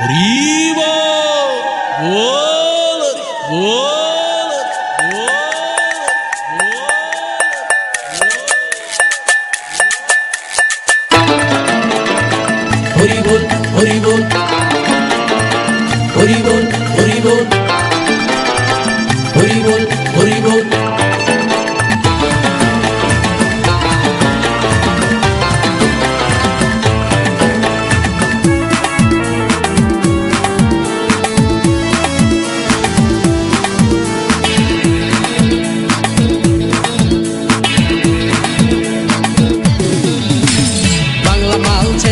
হরিব বল বল হরি বল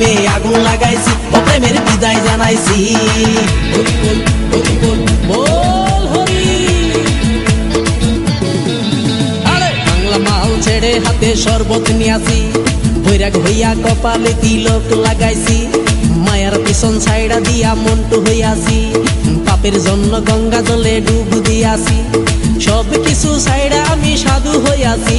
প্রেমে আগুন লাগাইছি, ও প্রেমের বিদায় জানাইছি। ছেড়ে হাতে শরবত নিয়াছি বৈরাগ হইয়া কপালে তিলক লাগাইছি। মায়ার পিছন সাইডা দিয়া মন্টু হইয়াছি পাপের জন্য গঙ্গা জলে ডুব দিয়াছি সব কিছু সাইডা আমি সাধু হইয়াছি